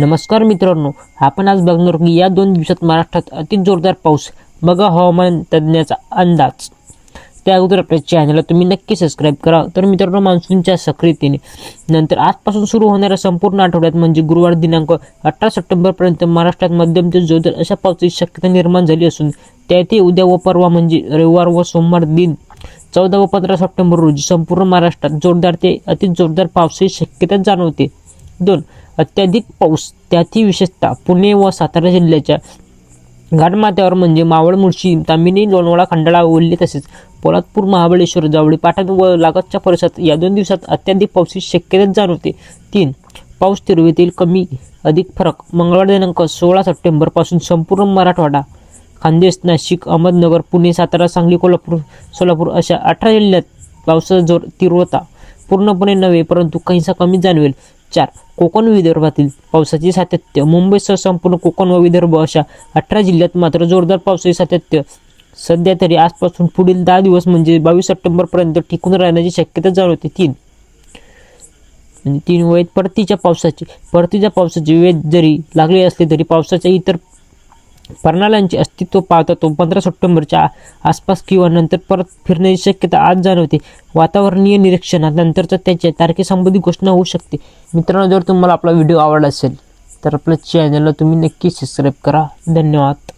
नमस्कार मित्रांनो आपण आज बघणार की या दोन दिवसात महाराष्ट्रात अति जोरदार पाऊस बघा हवामान तज्ज्ञाचा अंदाज. त्या अगोदर आपल्या चॅनलला तुम्ही नक्की सबस्क्राईब करा. तर मित्रांनो मान्सूनच्या सक्रियतेने नंतर आजपासून सुरू होणाऱ्या संपूर्ण आठवड्यात म्हणजे गुरुवार दिनांक अठरा सप्टेंबरपर्यंत महाराष्ट्रात मध्यम ते जोरदार अशा पावसाची शक्यता निर्माण झाली असून त्यातही उद्या व परवा म्हणजे रविवार व सोमवार दिन चौदा व पंधरा सप्टेंबर रोजी संपूर्ण महाराष्ट्रात जोरदार ते अति जोरदार पावसाची शक्यता जाणवते. दोन अत्याधिक पाऊस त्याची विशेषतः पुणे व सातारा जिल्ह्याच्या घाटमाथ्यावर म्हणजे मावळ मुळशी तामिनी लोणावळा खंडाळा ओल्ली तसेच पोलादपूर महाबळेश्वर जावळी पाटण व लागतच्या परिसरात या दोन दिवसात अत्याधिक पावसाची शक्यता जाणवते. तीन पाऊस तीव्रतेतील कमी अधिक फरक मंगळवार दिनांक सोळा सप्टेंबरपासून संपूर्ण मराठवाडा खानदेश नाशिक अहमदनगर पुणे सातारा सांगली कोल्हापूर सोलापूर अशा अठरा जिल्ह्यात पावसाचा जोर तीव्रता पूर्णपणे नव्हे परंतु काहीसा कमी जाणवेल. चार. कोकण विदर्भातील पावसाचे सातत्य. मुंबईसह संपूर्ण कोकण व विदर्भ अशा अठरा जिल्ह्यात मात्र जोरदार पावसाचे सातत्य. सध्या तरी आजपासून पुढील दहा दिवस म्हणजे बावीस सप्टेंबरपर्यंत टिकून राहण्याची शक्यता जाणवते. तीन. म्हणजे तीन. वेळेत परतीच्या पावसाची परतीच्या पावसाची वेळ जरी लागली असली तरी पावसाच्या इतर प्रणाल्यांचे अस्तित्व पाहता तो पंधरा सप्टेंबरच्या आसपास किंवा नंतर परत फिरण्याची शक्यता आज जाणवते. वातावरणीय निरीक्षणात नंतरच्या त्याच्या तारखेसंबंधी घोषणा होऊ शकते. मित्रांनो जर तुम्हाला आपला व्हिडिओ आवडला असेल तर आपल्या चॅनलला तुम्ही नक्की सबस्क्राईब करा. धन्यवाद.